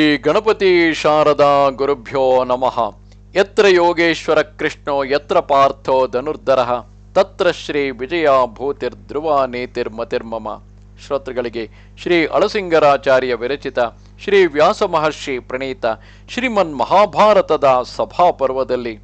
ಶ್ರೀ ಗಣಪತಿ ಶಾರದಾ ಗುರುಭ್ಯೋ ನಮಃ. ಯತ್ರ ಯೋಗೇಶ್ವರ ಕೃಷ್ಣೋ, ಯತ್ರ ಪಾರ್ಥೋ ಧನುರ್ಧರ. ತತ್ರ ಶ್ರೀ ವಿಜಯ ಭೂತಿರ್ಧ್ರುವ ನೀತಿರ್ಮತಿರ್ಮಮ ಶ್ರೋತೃಗಳಿಗೆ ಶ್ರೀ ಅಳಸಿಂಗರಾಚಾರ್ಯ ವಿರಚಿತ ಶ್ರೀ ವ್ಯಾಸ ಮಹರ್ಷಿ ಪ್ರಣೀತ ಶ್ರೀಮನ್ ಮಹಾಭಾರತದ ಸಭಾಪರ್ವದಲ್ಲಿ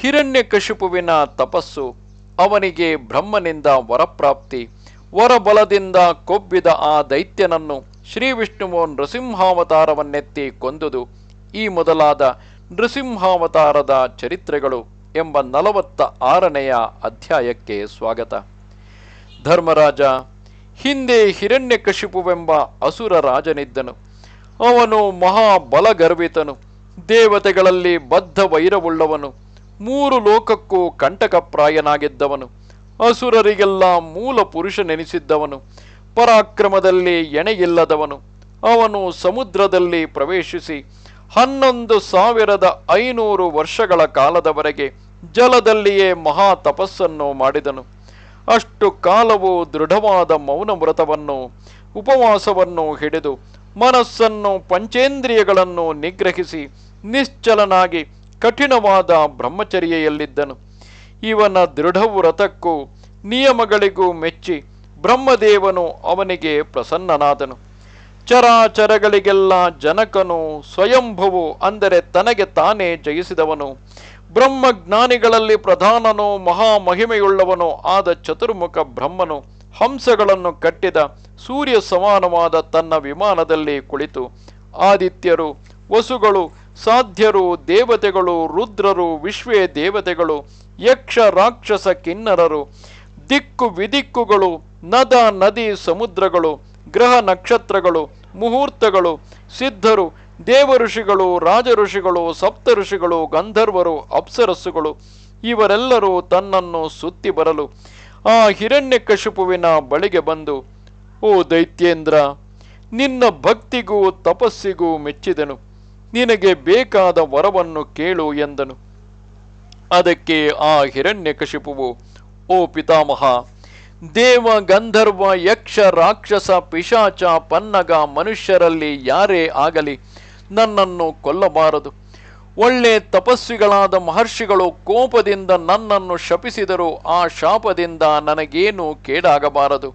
ಹಿರಣ್ಯಕಶಿಪುವಿನ ತಪಸ್ಸು, ಅವನಿಗೆ ಬ್ರಹ್ಮನಿಂದ ವರಪ್ರಾಪ್ತಿ, ವರಬಲದಿಂದ ಕೊಬ್ಬಿದ ಆ ದೈತ್ಯನನ್ನು ಶ್ರೀ ವಿಷ್ಣುವು ನೃಸಿಂಹಾವತಾರವನ್ನೆತ್ತಿ ಕೊಂದುದು ಈ ಮೊದಲಾದ ನೃಸಿಂಹಾವತಾರದ ಚರಿತ್ರೆಗಳು ಎಂಬ ನಲವತ್ತ ಆರನೆಯ ಅಧ್ಯಾಯಕ್ಕೆ ಸ್ವಾಗತ. ಧರ್ಮರಾಜ, ಹಿಂದೆ ಹಿರಣ್ಯಕಶಿಪುವೆಂಬ ಅಸುರ ರಾಜನಿದ್ದನು. ಅವನು ಮಹಾಬಲಗರ್ವಿತನು. ದೇವತೆಗಳಲ್ಲಿ ಬದ್ಧ ವೈರವುಳ್ಳವನು ಮೂರು ಲೋಕಕ್ಕೂ ಕಂಟಕಪ್ರಾಯನಾಗಿದ್ದವನು. ಅಸುರರಿಗೆಲ್ಲ ಮೂಲ ಪುರುಷನೆನಿಸಿದ್ದವನು. ಪರಾಕ್ರಮದಲ್ಲಿ ಎಣೆಯಿಲ್ಲದವನು, ಅವನು ಸಮುದ್ರದಲ್ಲಿ ಪ್ರವೇಶಿಸಿ ಹನ್ನೊಂದು ಸಾವಿರದ ಐನೂರು ವರ್ಷಗಳ ಕಾಲದವರೆಗೆ ಜಲದಲ್ಲಿಯೇ ಮಹಾ ತಪಸ್ಸನ್ನು ಮಾಡಿದನು. ಅಷ್ಟು ಕಾಲವು ದೃಢವಾದ ಮೌನ ವ್ರತವನ್ನು ಉಪವಾಸವನ್ನು ಹಿಡಿದು ಮನಸ್ಸನ್ನು ಪಂಚೇಂದ್ರಿಯಗಳನ್ನು ನಿಗ್ರಹಿಸಿ ನಿಶ್ಚಲನಾಗಿ ಕಠಿಣವಾದ ಬ್ರಹ್ಮಚರ್ಯೆಯಲ್ಲಿದ್ದನು. ಇವನ ದೃಢವ್ರತಕ್ಕೂ ನಿಯಮಗಳಿಗೂ ಮೆಚ್ಚಿ ಬ್ರಹ್ಮದೇವನು ಅವನಿಗೆ ಪ್ರಸನ್ನನಾದನು. ಚರಾಚರಗಳಿಗೆಲ್ಲ ಜನಕನು ಸ್ವಯಂಭುವು ಅಂದರೆ ತನಗೆ ತಾನೇ ಜಯಿಸಿದವನು. ಬ್ರಹ್ಮಜ್ಞಾನಿಗಳಲ್ಲಿ ಪ್ರಧಾನನೋ, ಮಹಾಮಹಿಮೆಯುಳ್ಳವನೋ ಆದ ಚತುರ್ಮುಖ ಬ್ರಹ್ಮನು ಹಂಸಗಳನ್ನು ಕಟ್ಟಿದ ಸೂರ್ಯ ಸಮಾನವಾದ ತನ್ನ ವಿಮಾನದಲ್ಲಿ ಕುಳಿತು. ಆದಿತ್ಯರು, ವಸುಗಳು, ಸಾಧ್ಯರು, ದೇವತೆಗಳು, ರುದ್ರರು ವಿಶ್ವೇ ದೇವತೆಗಳು ಯಕ್ಷ, ರಾಕ್ಷಸ, ಕಿನ್ನರರು ದಿಕ್ಕು ವಿದಿಕ್ಕುಗಳು, ನದ, ನದಿ, ಸಮುದ್ರಗಳು, ಗ್ರಹ ನಕ್ಷತ್ರಗಳು, ಮುಹೂರ್ತಗಳು, ಸಿದ್ಧರು ದೇವ ಋಷಿಗಳು ರಾಜ ಋಷಿಗಳು ಸಪ್ತ ಋಷಿಗಳು ಗಂಧರ್ವರು, ಅಪ್ಸರಸ್ಸುಗಳು, ಇವರೆಲ್ಲರೂ ತನ್ನನ್ನು ಸುತ್ತಿ ಬರಲು ಆ ಹಿರಣ್ಯಕಶಿಪುವಿನ ಬಳಿಗೆ ಬಂದು, ಓ ದೈತ್ಯೇಂದ್ರ, ನಿನ್ನ ಭಕ್ತಿಗೂ ತಪಸ್ಸಿಗೂ ಮೆಚ್ಚಿದನು. ನಿನಗೆ ಬೇಕಾದ ವರವನ್ನು ಕೇಳು ಎಂದನು. ಅದಕ್ಕೆ ಆ ಹಿರಣ್ಯಕಶಿಪುವು ಓ ಪಿತಾಮಹ, ದೇವ ಗಂಧರ್ವ, ಯಕ್ಷ ರಾಕ್ಷಸ, ಪಿಶಾಚ, ಪನ್ನಗ ಮನುಷ್ಯರಲ್ಲಿ ಯಾರೇ ಆಗಲಿ ನನ್ನನ್ನು ಕೊಲ್ಲಬಾರದು. ಒಳ್ಳೆ ತಪಸ್ವಿಗಳಾದ ಮಹರ್ಷಿಗಳು ಕೋಪದಿಂದ ನನ್ನನ್ನು ಶಪಿಸಿದರೂ ಆ ಶಾಪದಿಂದ ನನಗೇನು ಕೇಡಾಗಬಾರದು.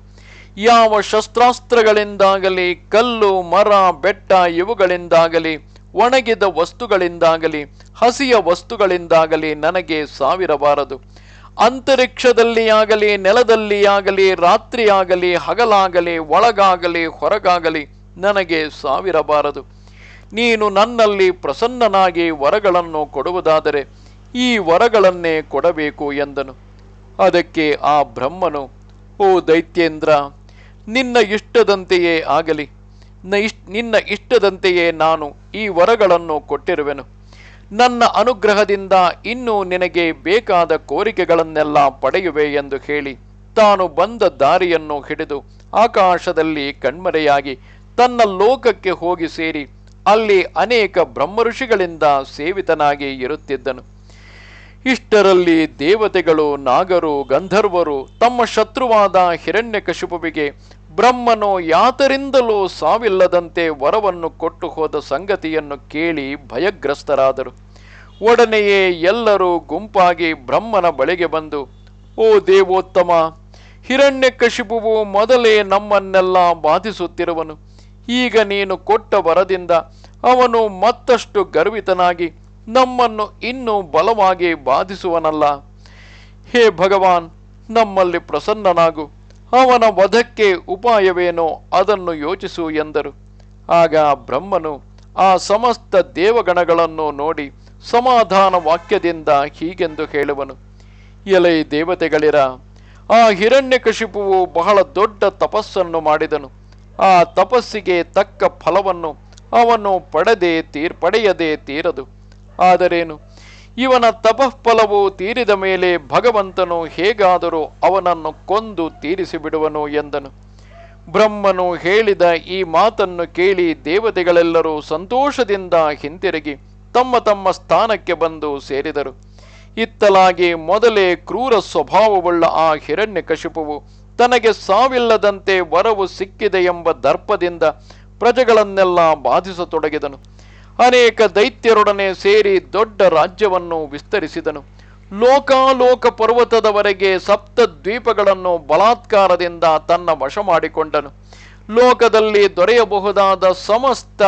ಯಾವ ಶಸ್ತ್ರಾಸ್ತ್ರಗಳಿಂದಾಗಲಿ, ಕಲ್ಲು, ಮರ, ಬೆಟ್ಟ ಇವುಗಳಿಂದಾಗಲಿ, ಒಣಗಿದ ವಸ್ತುಗಳಿಂದಾಗಲಿ, ಹಸಿಯ ವಸ್ತುಗಳಿಂದಾಗಲಿ ನನಗೆ ಸಾವಿರಬಾರದು. ಅಂತರಿಕ್ಷದಲ್ಲಿ ಆಗಲಿ, ನೆಲದಲ್ಲಿ ಆಗಲಿ, ರಾತ್ರಿಯಾಗಲಿ, ಹಗಲಾಗಲಿ, ಒಳಗಾಗಲಿ, ಹೊರಗಾಗಲಿ ನನಗೆ ಸಾವಿರಬಾರದು. ನೀನು ನನ್ನಲ್ಲಿ ಪ್ರಸನ್ನನಾಗಿ ವರಗಳನ್ನು ಕೊಡುವುದಾದರೆ ಈ ವರಗಳನ್ನೇ ಕೊಡಬೇಕು ಎಂದನು. ಅದಕ್ಕೆ ಆ ಬ್ರಹ್ಮನು, ಓ ದೈತ್ಯೇಂದ್ರ, ನಿನ್ನ ಇಷ್ಟದಂತೆಯೇ ಆಗಲಿ. ನಿನ್ನ ಇಷ್ಟದಂತೆಯೇ ನಾನು ಈ ವರಗಳನ್ನು ಕೊಟ್ಟಿರುವೆನು. ನನ್ನ ಅನುಗ್ರಹದಿಂದ ಇನ್ನೂ ನಿನಗೆ ಬೇಕಾದ ಕೋರಿಕೆಗಳನ್ನೆಲ್ಲ ಪಡೆಯುವೆ ಎಂದು ಹೇಳಿ ತಾನು ಬಂದ ದಾರಿಯನ್ನು ಹಿಡಿದು ಆಕಾಶದಲ್ಲಿ ಕಣ್ಮರೆಯಾಗಿ ತನ್ನ ಲೋಕಕ್ಕೆ ಹೋಗಿ ಸೇರಿ ಅಲ್ಲಿ ಅನೇಕ ಬ್ರಹ್ಮಋಷಿಗಳಿಂದ ಸೇವಿತನಾಗಿ ಇರುತ್ತಿದ್ದನು. ಇಷ್ಟರಲ್ಲಿ ದೇವತೆಗಳು ನಾಗರು, ಗಂಧರ್ವರು ತಮ್ಮ ಶತ್ರುವಾದ ಹಿರಣ್ಯಕಶಿಪುವಿಗೆ ಬ್ರಹ್ಮನು ಯಾತರಿಂದಲೂ ಸಾವಿಲ್ಲದಂತೆ ವರವನ್ನು ಕೊಟ್ಟು ಹೋದ ಸಂಗತಿಯನ್ನು ಕೇಳಿ ಭಯಗ್ರಸ್ತರಾದರು. ಒಡನೆಯೇ ಎಲ್ಲರೂ ಗುಂಪಾಗಿ ಬ್ರಹ್ಮನ ಬಳಿಗೆ ಬಂದು, ಓ ದೇವೋತ್ತಮ ಹಿರಣ್ಯಕಶಿಪುವು ಮೊದಲೇ ನಮ್ಮನ್ನೆಲ್ಲ ಬಾಧಿಸುತ್ತಿರುವನು. ಈಗ ನೀನು ಕೊಟ್ಟ ವರದಿಂದ ಅವನು ಮತ್ತಷ್ಟು ಗರ್ವಿತನಾಗಿ ನಮ್ಮನ್ನು ಇನ್ನೂ ಬಲವಾಗಿ ಬಾಧಿಸುವನಲ್ಲ. ಹೇ ಭಗವಾನ್, ನಮ್ಮಲ್ಲಿ ಪ್ರಸನ್ನನಾಗು. ಅವನ ವಧಕ್ಕೆ ಉಪಾಯವೇನೋ ಅದನ್ನು ಯೋಚಿಸು ಎಂದರು. ಆಗ ಬ್ರಹ್ಮನು ಆ ಸಮಸ್ತ ದೇವಗಣಗಳನ್ನು ನೋಡಿ ಸಮಾಧಾನ ವಾಕ್ಯದಿಂದ ಹೀಗೆಂದು ಹೇಳುವನು. ಎಲೆ ದೇವತೆಗಳಿರ, ಆ ಹಿರಣ್ಯಕಶಿಪುವು ಬಹಳ ದೊಡ್ಡ ತಪಸ್ಸನ್ನು ಮಾಡಿದನು. ಆ ತಪಸ್ಸಿಗೆ ತಕ್ಕ ಫಲವನ್ನು ಅವನು ಪಡೆದೇ ತೀರ್, ಪಡೆಯದೇ ತೀರದು. ಆದರೇನು? ಇವನ ತಪಃಫಲವು ತೀರಿದ ಮೇಲೆ ಭಗವಂತನು ಹೇಗಾದರೂ ಅವನನ್ನು ಕೊಂದು ತೀರಿಸಿ ಬಿಡುವನು ಎಂದನು. ಬ್ರಹ್ಮನು ಹೇಳಿದ ಈ ಮಾತನ್ನು ಕೇಳಿ ದೇವತೆಗಳೆಲ್ಲರೂ ಸಂತೋಷದಿಂದ ಹಿಂತಿರುಗಿ ತಮ್ಮ ತಮ್ಮ ಸ್ಥಾನಕ್ಕೆ ಬಂದು ಸೇರಿದರು. ಇತ್ತಲಾಗಿ ಮೊದಲೇ ಕ್ರೂರ ಸ್ವಭಾವವುಳ್ಳ ಆ ಹಿರಣ್ಯಕಶಿಪುವು ತನಗೆ ಸಾವಿಲ್ಲದಂತೆ ವರವು ಸಿಕ್ಕಿದೆ ಎಂಬ ದರ್ಪದಿಂದ ಪ್ರಜೆಗಳನ್ನೆಲ್ಲ ಬಾಧಿಸತೊಡಗಿದನು. ಅನೇಕ ದೈತ್ಯರೊಡನೆ ಸೇರಿ ದೊಡ್ಡ ರಾಜ್ಯವನ್ನು ವಿಸ್ತರಿಸಿದನು. ಲೋಕಾಲೋಕ ಪರ್ವತದವರೆಗೆ ಸಪ್ತ ದ್ವೀಪಗಳನ್ನು ಬಲಾತ್ಕಾರದಿಂದ ತನ್ನ ವಶ ಮಾಡಿಕೊಂಡನು. ಲೋಕದಲ್ಲಿ ದೊರೆಯಬಹುದಾದ ಸಮಸ್ತ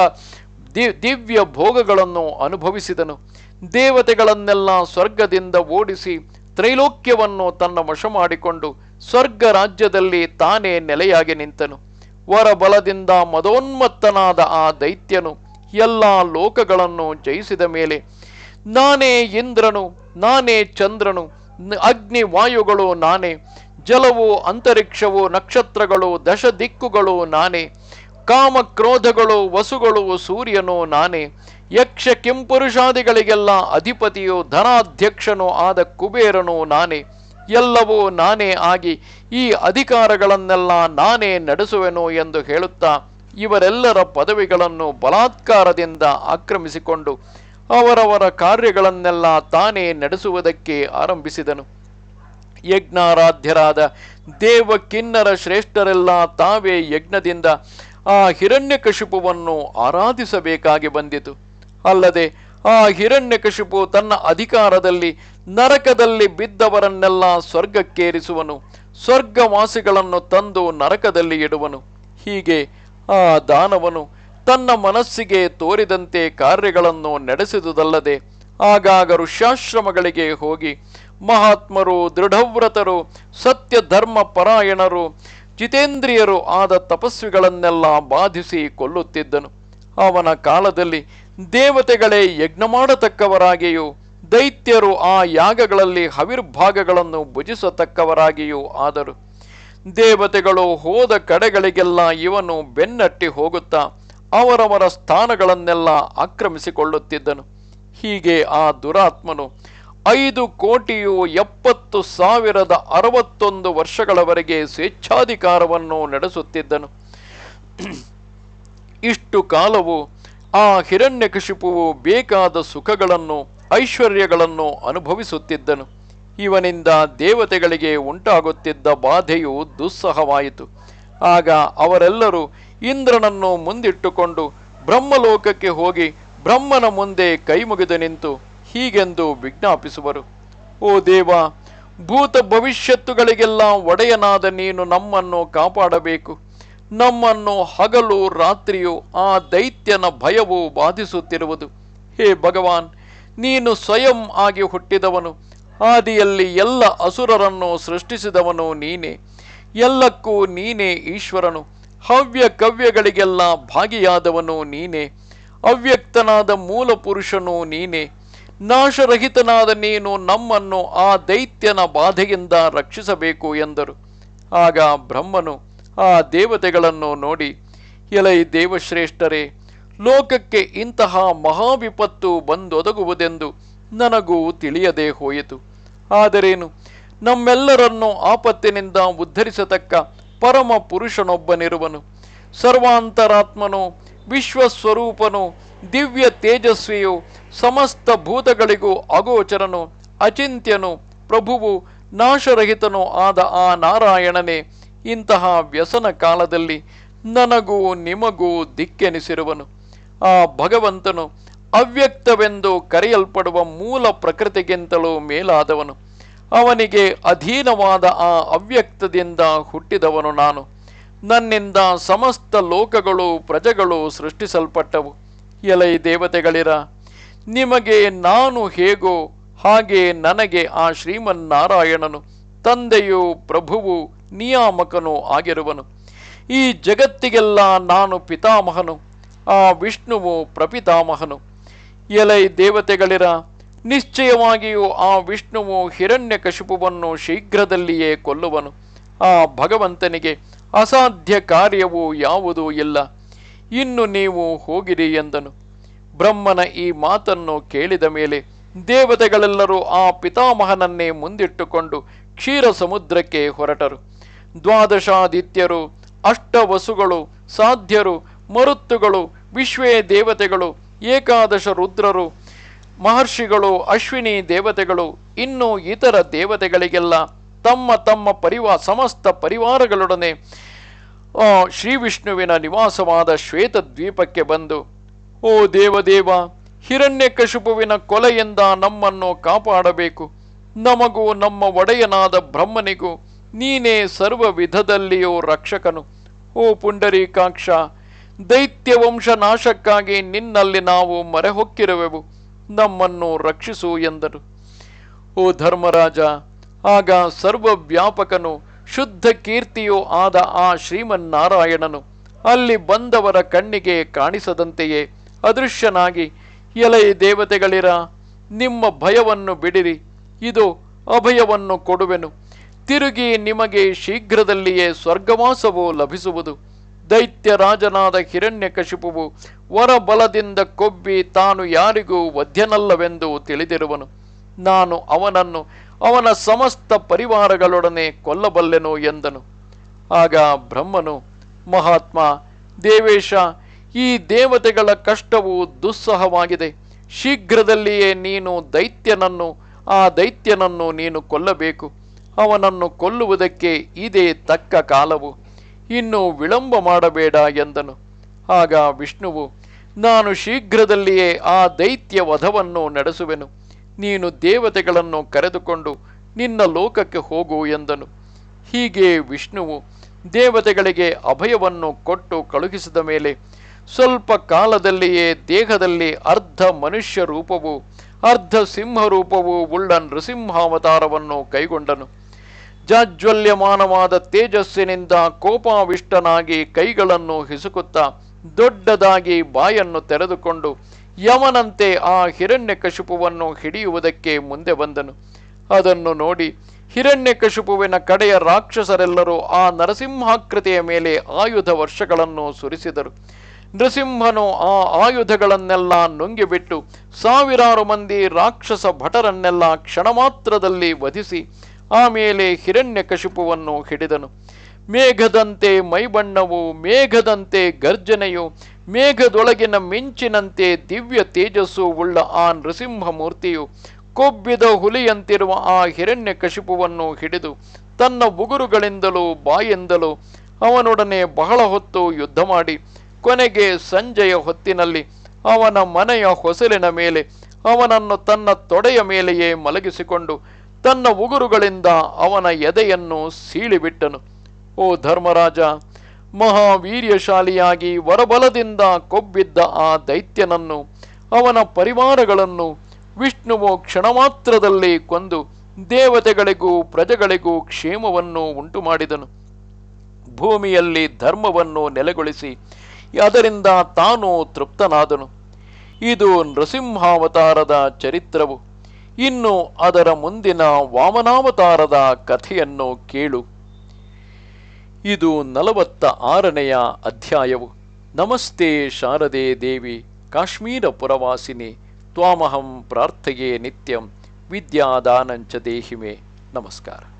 ದಿವ್ಯ ಭೋಗಗಳನ್ನು ಅನುಭವಿಸಿದನು. ದೇವತೆಗಳನ್ನೆಲ್ಲ ಸ್ವರ್ಗದಿಂದ ಓಡಿಸಿ ತ್ರೈಲೋಕ್ಯವನ್ನು ತನ್ನ ವಶ ಮಾಡಿಕೊಂಡು ಸ್ವರ್ಗ ರಾಜ್ಯದಲ್ಲಿ ತಾನೇ ನೆಲೆಯಾಗಿ ನಿಂತನು. ವರಬಲದಿಂದ ಮದೋನ್ಮತ್ತನಾದ ಆ ದೈತ್ಯನು ಎಲ್ಲ ಲೋಕಗಳನ್ನು ಜಯಿಸಿದ ಮೇಲೆ ನಾನೇ ಇಂದ್ರನು, ನಾನೇ ಚಂದ್ರನು ಅಗ್ನಿ ವಾಯುಗಳು ನಾನೇ, ಜಲವು ಅಂತರಿಕ್ಷವು ನಕ್ಷತ್ರಗಳು ದಶ ದಿಕ್ಕುಗಳು ನಾನೇ ಕಾಮ ಕ್ರೋಧಗಳು ವಸುಗಳು, ಸೂರ್ಯನು ನಾನೇ, ಯಕ್ಷ ಕಿಂಪುರುಷಾದಿಗಳಿಗೆಲ್ಲ ಅಧಿಪತಿಯು ಧನಾಧ್ಯಕ್ಷನು ಆದ ಕುಬೇರನು ನಾನೇ, ಎಲ್ಲವೂ ನಾನೇ ಆಗಿ ಈ ಅಧಿಕಾರಗಳನ್ನೆಲ್ಲ ನಾನೇ ನಡೆಸುವೆನು ಎಂದು ಹೇಳುತ್ತಾ ಇವರೆಲ್ಲರ ಪದವಿಗಳನ್ನು ಬಲಾತ್ಕಾರದಿಂದ ಆಕ್ರಮಿಸಿಕೊಂಡು ಅವರವರ ಕಾರ್ಯಗಳನ್ನೆಲ್ಲ ತಾನೇ ನಡೆಸುವುದಕ್ಕೆ ಆರಂಭಿಸಿದನು. ಯಜ್ಞಾರಾಧ್ಯರಾದ ದೇವ ಕಿನ್ನರ ಶ್ರೇಷ್ಠರೆಲ್ಲ ತಾವೇ ಯಜ್ಞದಿಂದ ಆ ಹಿರಣ್ಯಕಶಿಪುವನ್ನು ಆರಾಧಿಸಬೇಕಾಗಿ ಬಂದಿತು. ಅಲ್ಲದೆ ಆ ಹಿರಣ್ಯಕಶಿಪು ತನ್ನ ಅಧಿಕಾರದಲ್ಲಿ ನರಕದಲ್ಲಿ ಬಿದ್ದವರನ್ನೆಲ್ಲ ಸ್ವರ್ಗಕ್ಕೇರಿಸುವನು. ಸ್ವರ್ಗವಾಸಿಗಳನ್ನು ತಂದು ನರಕದಲ್ಲಿ ಇಡುವನು. ಹೀಗೆ ಆ ದಾನವನು ತನ್ನ ಮನಸ್ಸಿಗೆ ತೋರಿದಂತೆ ಕಾರ್ಯಗಳನ್ನು ನಡೆಸಿದುದಲ್ಲದೆ ಆಗಾಗ ಋಷ್ಯಾಶ್ರಮಗಳಿಗೆ ಹೋಗಿ ಮಹಾತ್ಮರು, ದೃಢವ್ರತರು ಸತ್ಯ ಧರ್ಮ ಪರಾಯಣರು, ಜಿತೇಂದ್ರಿಯರು ಆದ ತಪಸ್ವಿಗಳನ್ನೆಲ್ಲ ಬಾಧಿಸಿ ಕೊಲ್ಲುತ್ತಿದ್ದನು. ಅವನ ಕಾಲದಲ್ಲಿ ದೇವತೆಗಳೇ ಯಜ್ಞ ಮಾಡತಕ್ಕವರಾಗಿಯೂ, ದೈತ್ಯರು ಆ ಯಾಗಗಳಲ್ಲಿ ಹವಿರ್ಭಾಗಗಳನ್ನು ಭುಜಿಸತಕ್ಕವರಾಗಿಯೂ ಆದರು. ದೇವತೆಗಳು ಹೋದ ಕಡೆಗಳಿಗೆಲ್ಲ ಇವನು ಬೆನ್ನಟ್ಟಿ ಹೋಗುತ್ತಾ ಅವರವರ ಸ್ಥಾನಗಳನ್ನೆಲ್ಲ ಆಕ್ರಮಿಸಿಕೊಳ್ಳುತ್ತಿದ್ದನು. ಹೀಗೆ ಆ ದುರಾತ್ಮನು ಐದು ಕೋಟಿಯು ಎಪ್ಪತ್ತು ಸಾವಿರದ ಅರವತ್ತೊಂದು ವರ್ಷಗಳವರೆಗೆ ಸ್ವೇಚ್ಛಾಧಿಕಾರವನ್ನು ನಡೆಸುತ್ತಿದ್ದನು. ಇಷ್ಟು ಕಾಲವು ಆ ಹಿರಣ್ಯಕಶಿಪುವು ಬೇಕಾದ ಸುಖಗಳನ್ನು, ಐಶ್ವರ್ಯಗಳನ್ನು ಅನುಭವಿಸುತ್ತಿದ್ದನು. ಇವನಿಂದ ದೇವತೆಗಳಿಗೆ ಉಂಟಾಗುತ್ತಿದ್ದ ಬಾಧೆಯು ದುಸ್ಸಹವಾಯಿತು. ಆಗ ಅವರೆಲ್ಲರೂ ಇಂದ್ರನನ್ನು ಮುಂದಿಟ್ಟುಕೊಂಡು ಬ್ರಹ್ಮಲೋಕಕ್ಕೆ ಹೋಗಿ ಬ್ರಹ್ಮನ ಮುಂದೆ ಕೈಮುಗಿದು ನಿಂತು ಹೀಗೆಂದು ವಿಜ್ಞಾಪಿಸುವರು. ಓ ದೇವ, ಭೂತ ಭವಿಷ್ಯತ್ತುಗಳಿಗೆಲ್ಲ ಒಡೆಯನಾದ ನೀನು ನಮ್ಮನ್ನು ಕಾಪಾಡಬೇಕು. ನಮ್ಮನ್ನು ಹಗಲು ರಾತ್ರಿಯು ಆ ದೈತ್ಯನ ಭಯವು ಬಾಧಿಸುತ್ತಿರುವುದು. ಹೇ ಭಗವಾನ್, ನೀನು ಸ್ವಯಂ ಆಗಿ ಹುಟ್ಟಿದವನು. ಆದಿಯಲ್ಲಿ ಎಲ್ಲ ಅಸುರರನ್ನು ಸೃಷ್ಟಿಸಿದವನು ನೀನೇ. ಎಲ್ಲಕ್ಕೂ ನೀನೇ ಈಶ್ವರನು. ಹವ್ಯ ಕವ್ಯಗಳಿಗೆಲ್ಲ ಭಾಗಿಯಾದವನು ನೀನೇ. ಅವ್ಯಕ್ತನಾದ ಮೂಲ ಪುರುಷನು ನೀನೇ. ನಾಶರಹಿತನಾದ ನೀನು ನಮ್ಮನ್ನು ಆ ದೈತ್ಯನ ಬಾಧೆಯಿಂದ ರಕ್ಷಿಸಬೇಕು ಎಂದರು. ಆಗ ಬ್ರಹ್ಮನು ಆ ದೇವತೆಗಳನ್ನು ನೋಡಿ, ಎಲೈ ದೇವಶ್ರೇಷ್ಠರೇ, ಲೋಕಕ್ಕೆ ಇಂತಹ ಮಹಾವಿಪತ್ತು ಬಂದೊದಗುವುದೆಂದು ನನಗೂ ತಿಳಿಯದೆ ಹೋಯಿತು. ಆದರೇನು? ನಮ್ಮೆಲ್ಲರನ್ನು ಆಪತ್ತಿನಿಂದ ಉದ್ಧರಿಸತಕ್ಕ ಪರಮ ಪುರುಷನೊಬ್ಬನಿರುವನು. ಸರ್ವಾಂತರಾತ್ಮನು, ವಿಶ್ವಸ್ವರೂಪನು, ದಿವ್ಯ ತೇಜಸ್ವಿಯು, ಸಮಸ್ತ ಭೂತಗಳಿಗೂ ಅಗೋಚರನು, ಅಚಿಂತ್ಯನು, ಪ್ರಭುವು, ನಾಶರಹಿತನು ಆದ ಆ ನಾರಾಯಣನೇ, ಇಂತಹ ವ್ಯಸನ ಕಾಲದಲ್ಲಿ ನನಗೂ ನಿಮಗೂ ದಿಕ್ಕೆನಿಸಿರುವನು. ಆ ಭಗವಂತನು ಅವ್ಯಕ್ತವೆಂದು ಕರೆಯಲ್ಪಡುವ ಮೂಲ ಪ್ರಕೃತಿಗಿಂತಲೂ ಮೇಲಾದವನು. ಅವನಿಗೆ ಅಧೀನವಾದ ಆ ಅವ್ಯಕ್ತದಿಂದ ಹುಟ್ಟಿದವನು ನಾನು. ನನ್ನಿಂದ ಸಮಸ್ತ ಲೋಕಗಳು, ಪ್ರಜೆಗಳು ಸೃಷ್ಟಿಸಲ್ಪಟ್ಟವು. ಎಲೈ ದೇವತೆಗಳಿರ, ನಿಮಗೆ ನಾನು ಹೇಗೋ ಹಾಗೆ ನನಗೆ ಆ ಶ್ರೀಮನ್ನಾರಾಯಣನು, ತಂದೆಯು ಪ್ರಭುವು ನಿಯಾಮಕನು ಆಗಿರುವನು. ಈ ಜಗತ್ತಿಗೆಲ್ಲ ನಾನು ಪಿತಾಮಹನು, ಆ ವಿಷ್ಣುವು ಪ್ರಪಿತಾಮಹನು. ಎಲೈ ದೇವತೆಗಳಿರ, ನಿಶ್ಚಯವಾಗಿಯೂ ಆ ವಿಷ್ಣುವು ಹಿರಣ್ಯಕಶಿಪುವನ್ನು ಶೀಘ್ರದಲ್ಲಿಯೇ ಕೊಲ್ಲುವನು. ಆ ಭಗವಂತನಿಗೆ ಅಸಾಧ್ಯ ಕಾರ್ಯವೂ ಯಾವುದೂ ಇಲ್ಲ. ಇನ್ನು ನೀವು ಹೋಗಿರಿ ಎಂದನು. ಬ್ರಹ್ಮನ ಈ ಮಾತನ್ನು ಕೇಳಿದ ಮೇಲೆ ದೇವತೆಗಳೆಲ್ಲರೂ ಆ ಪಿತಾಮಹನನ್ನೇ ಮುಂದಿಟ್ಟುಕೊಂಡು ಕ್ಷೀರ ಸಮುದ್ರಕ್ಕೆ ಹೊರಟರು. ದ್ವಾದಶಾದಿತ್ಯರು, ಅಷ್ಟವಸುಗಳು, ಸಾಧ್ಯರು, ಮರುತ್ತುಗಳು ವಿಶ್ವೇ ದೇವತೆಗಳು ಏಕಾದಶ ರುದ್ರರು, ಮಹರ್ಷಿಗಳು, ಅಶ್ವಿನಿ ದೇವತೆಗಳು, ಇನ್ನು ಇತರ ದೇವತೆಗಳಿಗೆಲ್ಲ ತಮ್ಮ ತಮ್ಮ ಪರಿವಾ, ಸಮಸ್ತ ಪರಿವಾರಗಳೊಡನೆ ಶ್ರೀ ವಿಷ್ಣುವಿನ ನಿವಾಸವಾದ ಶ್ವೇತ ದ್ವೀಪಕ್ಕೆ ಬಂದು, ಓ ದೇವದೇವ, ಹಿರಣ್ಯಕಶುಪುವಿನ ಕೊಲೆಯಿಂದ ನಮ್ಮನ್ನು ಕಾಪಾಡಬೇಕು. ನಮಗೂ ನಮ್ಮ ಒಡೆಯನಾದ ಬ್ರಹ್ಮನಿಗೂ ನೀನೇ ಸರ್ವ ವಿಧದಲ್ಲಿಯೂ ರಕ್ಷಕನು. ಓ ಪುಂಡರೀಕಾಕ್ಷ ದೈತ್ಯ ವಂಶ ನಾಶಕ್ಕಾಗಿ ನಿನ್ನಲ್ಲಿ ನಾವು ಮೊರೆಹೊಕ್ಕಿರುವೆವು, ನಮ್ಮನ್ನು ರಕ್ಷಿಸು ಎಂದರು. ಓ ಧರ್ಮರಾಜ, ಆಗ ಸರ್ವವ್ಯಾಪಕನು, ಶುದ್ಧ ಕೀರ್ತಿಯೂ ಆದ ಆ ಶ್ರೀಮನ್ನಾರಾಯಣನು, ಅಲ್ಲಿ ಬಂದವರ ಕಣ್ಣಿಗೆ ಕಾಣಿಸದಂತೆಯೇ ಅದೃಶ್ಯನಾಗಿ, ಎಲೈ ದೇವತೆಗಳಿರ, ನಿಮ್ಮ ಭಯವನ್ನು ಬಿಡಿರಿ, ಇದು ಅಭಯವನ್ನು ಕೊಡುವೆನು, ತಿರುಗಿ ನಿಮಗೆ ಶೀಘ್ರದಲ್ಲಿಯೇ ಸ್ವರ್ಗವಾಸವು ಲಭಿಸುವುದು. ದೈತ್ಯ ರಾಜನಾದ ಹಿರಣ್ಯಕಶಿಪುವು ವರಬಲದಿಂದ ಕೊಬ್ಬಿ ತಾನು ಯಾರಿಗೂ ವಧ್ಯನಲ್ಲವೆಂದು ತಿಳಿದಿರುವನು. ನಾನು ಅವನನ್ನು ಅವನ ಸಮಸ್ತ ಪರಿವಾರಗಳೊಡನೆ ಕೊಲ್ಲಬಲ್ಲೆನು ಎಂದನು. ಆಗ ಬ್ರಹ್ಮನು, ಮಹಾತ್ಮ, ದೇವೇಶ, ಈ ದೇವತೆಗಳ ಕಷ್ಟವು ದುಸ್ಸಹವಾಗಿದೆ. ಶೀಘ್ರದಲ್ಲಿಯೇ ನೀನು ದೈತ್ಯನನ್ನು, ಆ ದೈತ್ಯನನ್ನು ನೀನು ಕೊಲ್ಲಬೇಕು. ಅವನನ್ನು ಕೊಲ್ಲುವುದಕ್ಕೆ ಇದೇ ತಕ್ಕ ಕಾಲವು. ಇನ್ನು ವಿಳಂಬ ಮಾಡಬೇಡ ಎಂದನು. ಆಗ ವಿಷ್ಣುವು, ನಾನು ಶೀಘ್ರದಲ್ಲಿಯೇ ಆ ದೈತ್ಯ ವಧವನ್ನು ನಡೆಸುವೆನು. ನೀನು ದೇವತೆಗಳನ್ನು ಕರೆದುಕೊಂಡು ನಿನ್ನ ಲೋಕಕ್ಕೆ ಹೋಗು ಎಂದನು. ಹೀಗೆ ವಿಷ್ಣುವು ದೇವತೆಗಳಿಗೆ ಅಭಯವನ್ನು ಕೊಟ್ಟು ಕಳುಹಿಸಿದ ಮೇಲೆ ಸ್ವಲ್ಪ ಕಾಲದಲ್ಲಿಯೇ ದೇಹದಲ್ಲಿ ಅರ್ಧ ಮನುಷ್ಯ ರೂಪವು, ಅರ್ಧ ಸಿಂಹ ರೂಪವು ಉಳ್ಳ ನೃಸಿಂಹಾವತಾರವನ್ನು ಕೈಗೊಂಡನು. ಜಾಜ್ವಲ್ಯಮಾನವಾದ ತೇಜಸ್ಸಿನಿಂದ ಕೋಪಾವಿಷ್ಟನಾಗಿ ಕೈಗಳನ್ನು ಹಿಸುಕುತ್ತಾ ದೊಡ್ಡದಾಗಿ ಬಾಯನ್ನು ತೆರೆದುಕೊಂಡು ಯಮನಂತೆ ಆ ಹಿರಣ್ಯಕಶುಪುವನ್ನು ಹಿಡಿಯುವುದಕ್ಕೆ ಮುಂದೆ ಬಂದನು. ಅದನ್ನು ನೋಡಿ ಹಿರಣ್ಯಕಶುಪುವಿನ ಕಡೆಯ ರಾಕ್ಷಸರೆಲ್ಲರೂ ಆ ನರಸಿಂಹಾಕೃತಿಯ ಮೇಲೆ ಆಯುಧ ವರ್ಷಗಳನ್ನು ಸುರಿಸಿದರು. ನೃಸಿಂಹನು ಆ ಆಯುಧಗಳನ್ನೆಲ್ಲ ನುಂಗಿಬಿಟ್ಟು ಸಾವಿರಾರು ಮಂದಿ ರಾಕ್ಷಸ ಭಟರನ್ನೆಲ್ಲ ಕ್ಷಣಮಾತ್ರದಲ್ಲಿ ವಧಿಸಿ ಆಮೇಲೆ ಹಿರಣ್ಯಕಶಿಪುವನ್ನು ಹಿಡಿದನು. ಮೇಘದಂತೆ ಮೈಬಣ್ಣವು, ಮೇಘದಂತೆ ಗರ್ಜನೆಯು, ಮೇಘದೊಳಗಿನ ಮಿಂಚಿನಂತೆ ದಿವ್ಯ ತೇಜಸ್ಸು ಉಳ್ಳ ಆ ನೃಸಿಂಹಮೂರ್ತಿಯು ಕೊಬ್ಬಿದ ಹುಲಿಯಂತಿರುವ ಆ ಹಿರಣ್ಯಕಶಿಪುವನ್ನು ಹಿಡಿದು ತನ್ನ ಉಗುರುಗಳಿಂದಲೂ ಬಾಯಿಂದಲೂ ಅವನೊಡನೆ ಬಹಳ ಹೊತ್ತು ಯುದ್ಧ ಮಾಡಿ, ಕೊನೆಗೆ ಸಂಜೆಯ ಹೊತ್ತಿನಲ್ಲಿ ಅವನ ಮನೆಯ ಹೊಸಲಿನ ಮೇಲೆ ಅವನನ್ನು ತನ್ನ ತೊಡೆಯ ಮೇಲೆಯೇ ಮಲಗಿಸಿಕೊಂಡು ತನ್ನ ಉಗುರುಗಳಿಂದ ಅವನ ಎದೆಯನ್ನು ಸೀಳಿಬಿಟ್ಟನು. ಓ ಧರ್ಮರಾಜ, ಮಹಾವೀರ್ಯಶಾಲಿಯಾಗಿ ವರಬಲದಿಂದ ಕೊಬ್ಬಿದ್ದ ಆ ದೈತ್ಯನನ್ನು, ಅವನ ಪರಿವಾರಗಳನ್ನು ವಿಷ್ಣುವು ಕ್ಷಣಮಾತ್ರದಲ್ಲಿ ಕೊಂದು ದೇವತೆಗಳಿಗೂ ಪ್ರಜೆಗಳಿಗೂ ಕ್ಷೇಮವನ್ನು ಉಂಟು ಮಾಡಿದನು ಭೂಮಿಯಲ್ಲಿ ಧರ್ಮವನ್ನು ನೆಲೆಗೊಳಿಸಿ ಅದರಿಂದ ತಾನು ತೃಪ್ತನಾದನು. ಇದು ನೃಸಿಂಹಾವತಾರದ ಚರಿತ್ರವು. ಇನ್ನು ಅದರ ಮುಂದಿನ ವಾಮನಾವತಾರದ ಕಥೆಯನ್ನು ಕೇಳು. ಇದು ನಲವತ್ತ ಆರನೆಯ ಅಧ್ಯಾಯವು. ನಮಸ್ತೆ ಶಾರದೆ ದೇವಿ, ಕಾಶ್ಮೀರ ಪುರವಾಸಿನಿ, ತ್ವಾಮಹಂ ಪ್ರಾರ್ಥೆಯೇ ನಿತ್ಯಂ, ವಿದ್ಯಾದಾನಂಚ ದೇಹಿಮೆ. ನಮಸ್ಕಾರ.